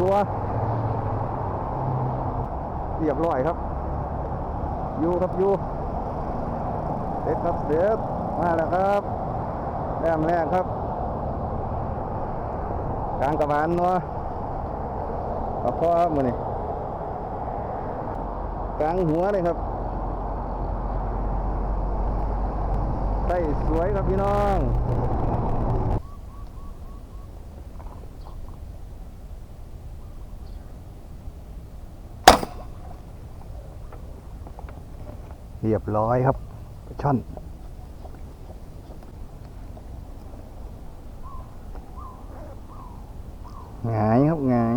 รัวเรียบร้อยครับอยู่ครับอยู่เด็ดครับเด็ดมาแล้วครับแต้มแรกครับกลางกระบาลเนาะขอพ่อครับมือนี่กลางหัวเลยครับใส่สวยครับพี่น้อง เรียบร้อยครับปลาช่อนหงายครับหงาย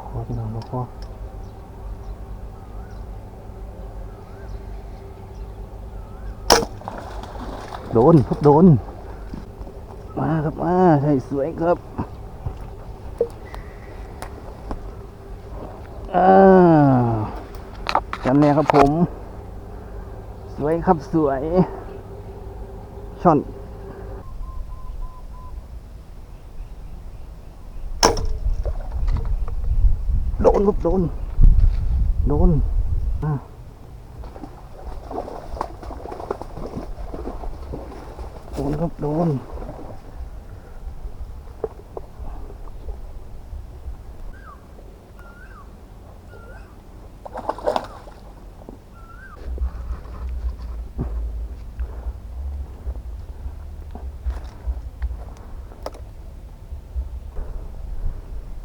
ขอพี่น้องบอกพ่อโดนครับโดน มาครับมาใช่สวยครับอ่า จำเนี่ยครับผม สวยครับสวยช่อนโดนครับโดน โดนอะโดนครับโดน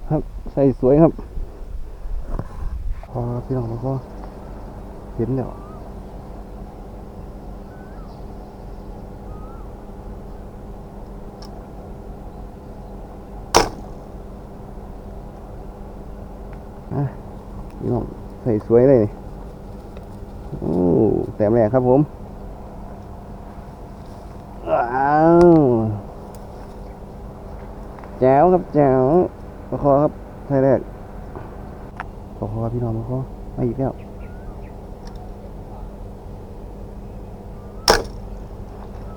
ครับ ใส่สวยครับ พอพี่น้องแล้วก็เห็นแล้วอะพี่น้องใส่สวยเลยโอ้แต้มแรกครับผมว้าวแจ๋วครับแจ๋ว ปะคอครับไทยแรกปะคอพี่น้องปะคอมาอีกแล้ว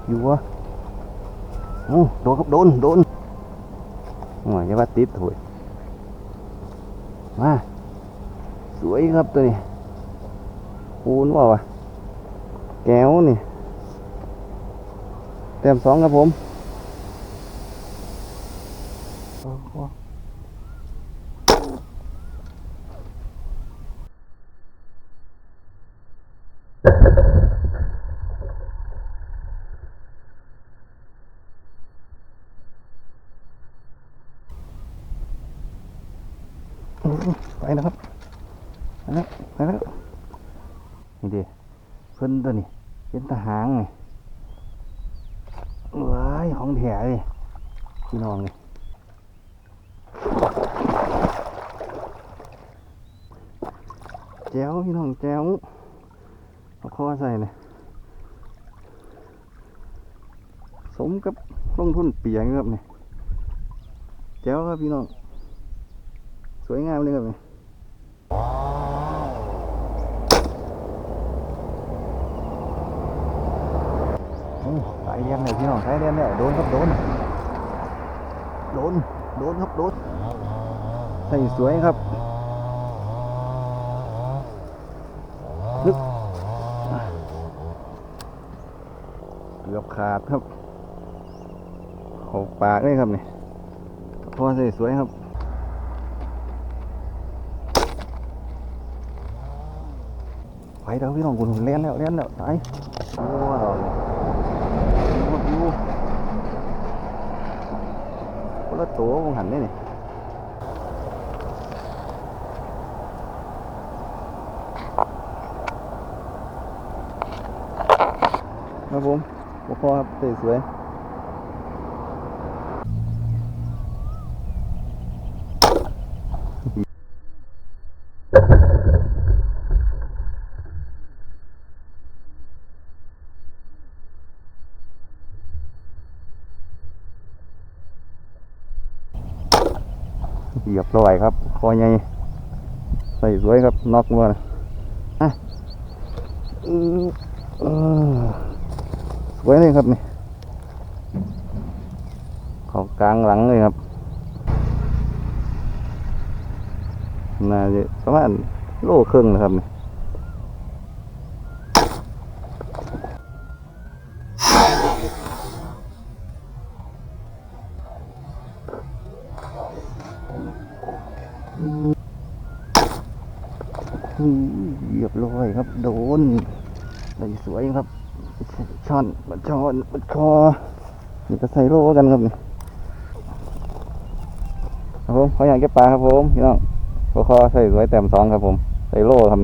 อยู่วะโอ้โดนครับโดนโดนโอ้ยอย่าว่าติดโถยมาสวยครับตัวนี้ปูนว่าวะแก้วนี่เต็มสองครับผม ไปแล้วครับไปแล้วไปแล้วนี่ดิเพิ่นตัวนี้เป็นทหารไงว้ายของแถเลยพี่น้องเลยแจ้วพี่น้องแจ้วเอาข้อใส่เลยสมกับลงทุนเปียกครับเนี่ยแจ้วครับพี่น้อง สวยงามเลยครับนี่โอ้สายเรียนเลยพี่น้องสายเรียนเนี่ยโดนครับโดน โดน โดนครับโดนใส่สวยครับลึกเกือบขาดครับเขาปากเลยครับเนี่ยพอใส่สวยครับ ไปเด้อพี่น้องกูเล่นแล้วเล่นแล้วตายโอ้เราเนี่ยดูคนละตัวคงหันได้นี่ครับผมบ่พอครับเตะสวย เหยียบลอยครับ คอใหญ่ใส่สวยครับน็อกมานะอะสวยเลยครับนี่เขากลางหลังเลยครับน่าจะประมาณโลครึ่งนะครับนี่ เหยียบลอยครับ โดนได้สวยครับ ช่อนบัดช่อนบัดคอนี่ก็ใส่โลกันครับนี่ครับผมขออยากเก็บปลาครับผมพี่น้องคอคอใส่สวยแต้มสองครับผม ใส่โลครับ